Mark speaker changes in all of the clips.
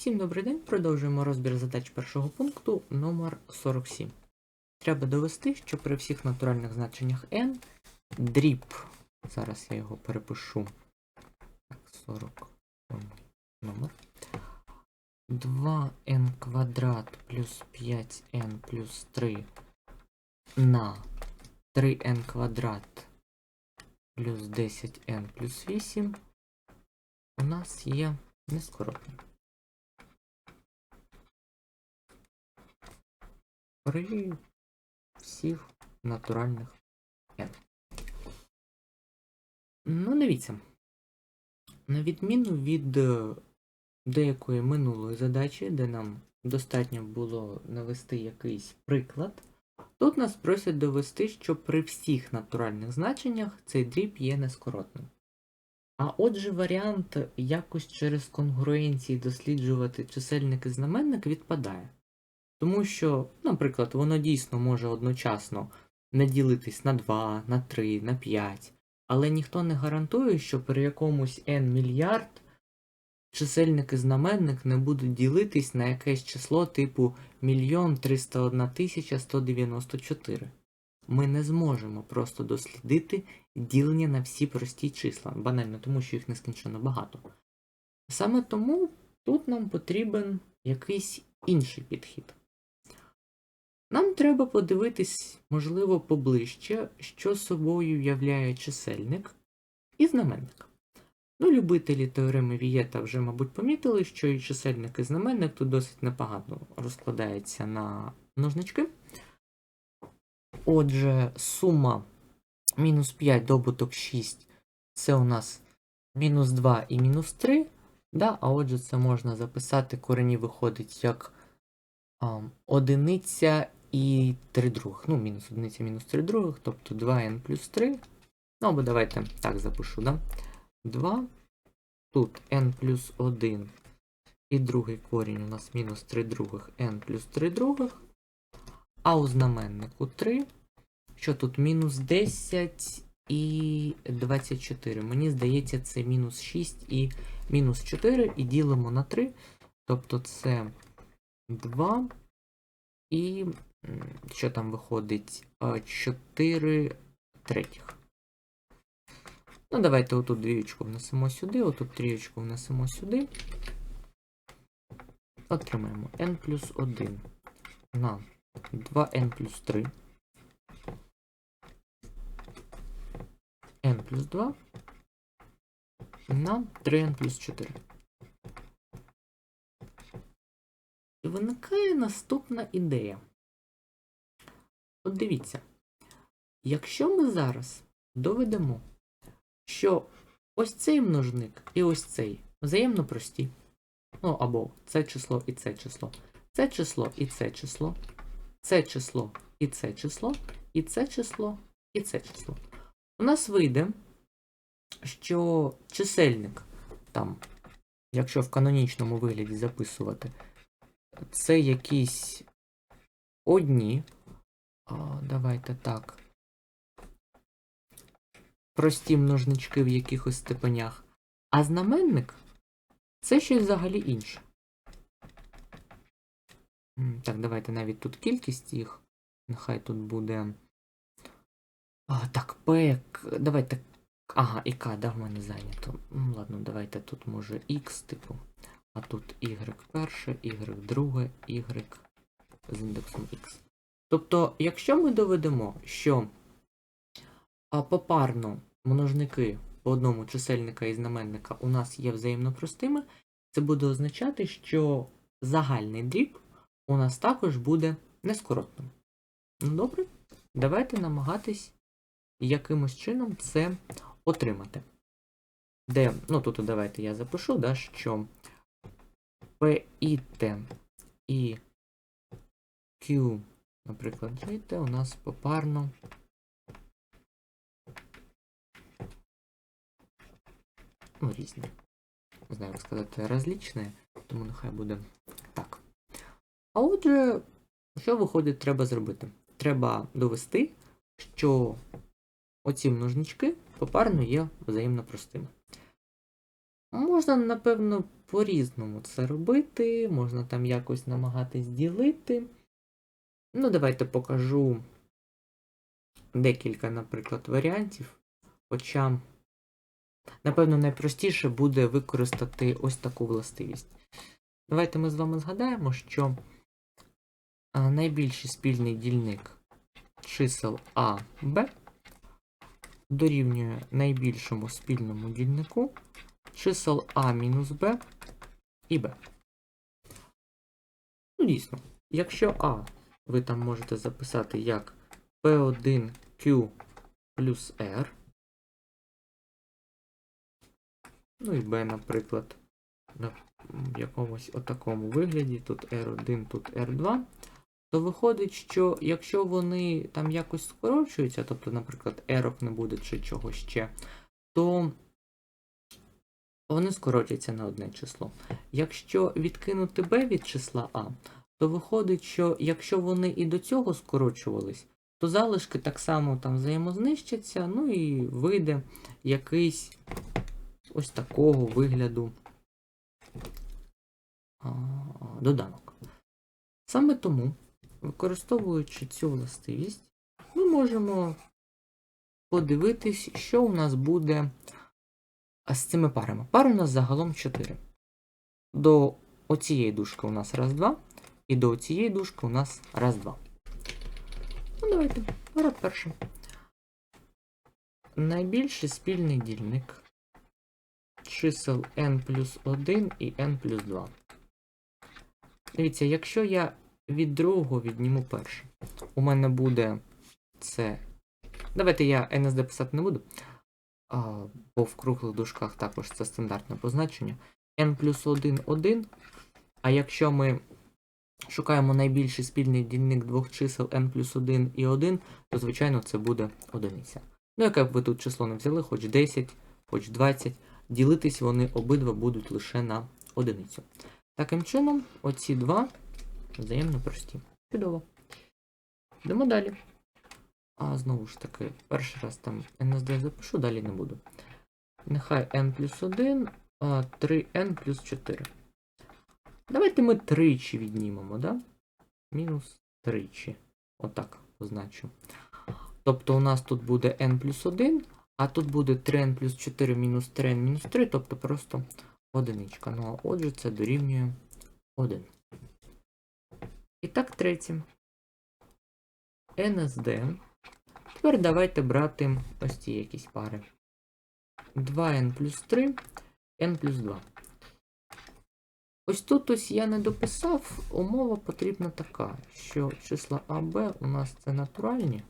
Speaker 1: Всім добрий день. Продовжуємо розбір задач першого пункту номер 47. Треба довести, що при всіх натуральних значеннях n дріб. Зараз я його перепишу. Так, 40 номер. 2n квадрат плюс 5n плюс 3 на 3n квадрат плюс 10n плюс 8 у нас є нескоротним. При всіх натуральних n. Ну, дивіться. На відміну від е, деякої минулої задачі, де нам достатньо було навести якийсь приклад, тут нас просять довести, що при всіх натуральних значеннях цей дріб є нескоротним. А отже, варіант якось через конгруенції досліджувати чисельник і знаменник відпадає. Тому що, наприклад, воно дійсно може одночасно не ділитись на 2, на 3, на 5, але ніхто не гарантує, що при якомусь n мільярд чисельник і знаменник не будуть ділитись на якесь число типу 1 301 194. Ми не зможемо просто дослідити ділення на всі прості числа, банально тому, що їх нескінченно багато. Саме тому тут нам потрібен якийсь інший підхід. Нам треба подивитись, можливо, поближче, що собою являє чисельник і знаменник. Ну, любителі теореми Вієта вже, мабуть, помітили, що і чисельник, і знаменник тут досить непогано розкладається на ножнички. Отже, сума мінус 5 добуток 6 це у нас мінус 2 і мінус 3. Да? А отже, це можна записати, корені виходить як а, одиниця і 3 других. Ну, мінус одиниця, мінус 3 других, тобто 2n плюс 3. Ну, або давайте так запишу, да? 2. Тут n плюс 1. І другий корінь у нас мінус 3 других, n плюс 3 других. А у знаменнику 3. Що тут мінус 10 і 24. Мені здається, це мінус 6 і мінус 4. І ділимо на 3. Тобто це 2. І що там виходить? 4 третіх. Ну, давайте отут двієчку внесемо сюди, отут трієчку внесемо сюди. Отримаємо n плюс 1 на 2n плюс 3. n плюс 2 на 3n плюс 4. І виникає наступна ідея. От дивіться, якщо ми зараз доведемо, що ось цей множник і ось цей взаємно прості, ну або це число і це число, це число і це число, це число і це число, і це число, і це число. У нас вийде, що чисельник там, якщо в канонічному вигляді записувати, це якісь одні. Давайте так. Прості множнички в якихось степенях. А знаменник це щось взагалі інше. Так, давайте навіть тут кількість їх. Нехай тут буде. А, так, P. Давайте. Ага, і К, да, в мене зайнято. Ладно, давайте тут може X, типу. А тут y перше, y друге, y з індексом x. Тобто, якщо ми доведемо, що попарно множники по одному чисельника і знаменника у нас є взаємно простими, це буде означати, що загальний дріб у нас також буде нескоротним. Ну добре, давайте намагатись якимось чином це отримати. Де, ну тут давайте я запишу, да, що P і T і Q, наприклад, GT у нас попарно. Ну, різні. Не знаю, як сказати, розлічне, тому нехай буде так. А отже, що виходить, треба зробити? Треба довести, що оці множнички попарно є взаємно простими. Можна, напевно, по-різному це робити, можна там якось намагатись ділити. Ну, давайте покажу декілька, наприклад, варіантів. Хоча, напевно, найпростіше буде використати ось таку властивість. Давайте ми з вами згадаємо, що найбільший спільний дільник чисел А, Б дорівнює найбільшому спільному дільнику чисел А мінус Б і Б. Ну, дійсно, якщо А ви там можете записати як P1Q плюс R, ну і B, наприклад, на якомусь отакому вигляді, тут R1, тут R2, то виходить, що якщо вони там якось скорочуються, тобто, наприклад, ерок не буде чи чогось ще, то вони скоротяться на одне число. Якщо відкинути b від числа А, то виходить, що якщо вони і до цього скорочувались, то залишки так само там взаємознищаться, ну і вийде якийсь ось такого вигляду доданок. Саме тому, використовуючи цю властивість, ми можемо подивитись, що у нас буде з цими парами. Пар у нас загалом 4. До оцієї дужки у нас раз, два, і до цієї дужки у нас раз, два. Ну, давайте. Пара перша. Найбільший спільний дільник чисел n плюс 1 і n плюс 2. Дивіться, якщо я від другого відніму перше, у мене буде це. Давайте я NSD писати не буду, а, бо в круглих дужках також це стандартне позначення. n плюс 1 1. А якщо ми шукаємо найбільший спільний дільник двох чисел n плюс 1 і 1, то, звичайно, це буде одиниця. Ну, яке б ви тут число не взяли, хоч 10, хоч 20, ділитись вони обидва будуть лише на одиницю. Таким чином, оці два взаємно прості. Чудово. Йдемо далі. А знову ж таки, перший раз там NSD запишу, далі не буду. Нехай n плюс 1, 3n плюс 4. Давайте ми тричі віднімемо, да? Мінус тричі. Отак позначу. Тобто у нас тут буде n плюс 1, а тут буде 3n плюс 4 мінус 3n мінус 3, тобто просто одиничка. Ну а отже, це дорівнює 1. І так, третє. NSD. Тепер давайте брати ось ці якісь пари. 2n плюс 3, n плюс 2. Ось тут ось я не дописав, умова потрібна така, що числа АБ у нас це натуральні.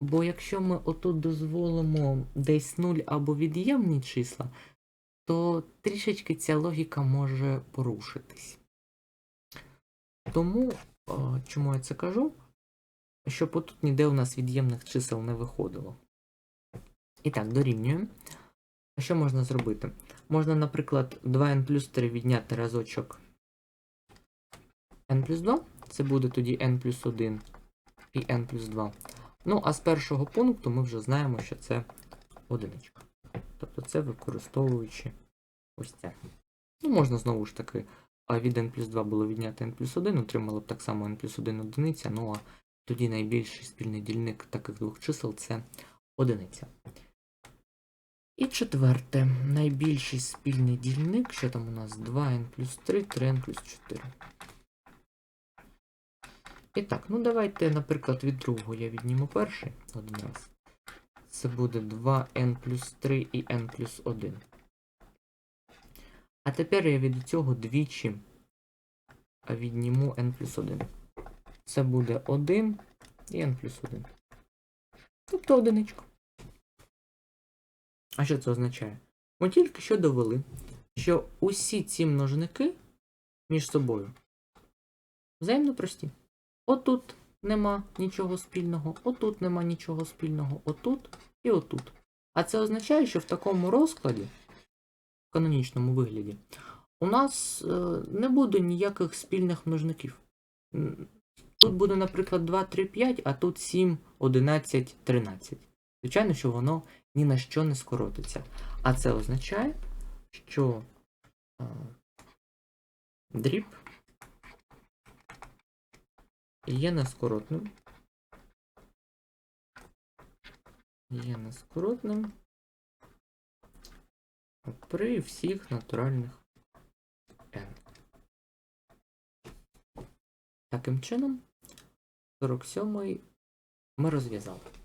Speaker 1: Бо якщо ми отут дозволимо десь 0 або від'ємні числа, то трішечки ця логіка може порушитись. Тому, чому я це кажу? Щоб отут ніде у нас від'ємних чисел не виходило. І так, дорівнюємо. Що можна зробити? Можна, наприклад, 2n плюс 3 відняти разочок n плюс 2. Це буде тоді n плюс 1 і n плюс 2. Ну, а з першого пункту ми вже знаємо, що це одиничка. Тобто це використовуючи ось це. Ну, можна знову ж таки, а від n плюс 2 було відняти n плюс 1, отримали б так само n плюс 1 одиниця, ну а тоді найбільший спільний дільник таких двох чисел це одиниця. І четверте, найбільший спільний дільник, що там у нас 2n плюс 3, 3n плюс 4. І так, ну давайте, наприклад, від другого я відніму перший один раз. Це буде 2n плюс 3 і n плюс 1. А тепер я від цього двічі відніму n плюс 1. Це буде 1 і n плюс 1. Тобто одиничка. А що це означає? Ми тільки що довели, що усі ці множники між собою взаємно прості. Отут нема нічого спільного, отут нема нічого спільного, отут і отут. А це означає, що в такому розкладі, в канонічному вигляді, у нас е, не буде ніяких спільних множників. Тут буде, наприклад, 2, 3, 5, а тут 7, 11, 13. Звичайно, що воно ні на що не скоротиться. А це означає, що дріб є нескоротним. Є нескоротним при всіх натуральних n. Таким чином, 47-й ми розв'язали.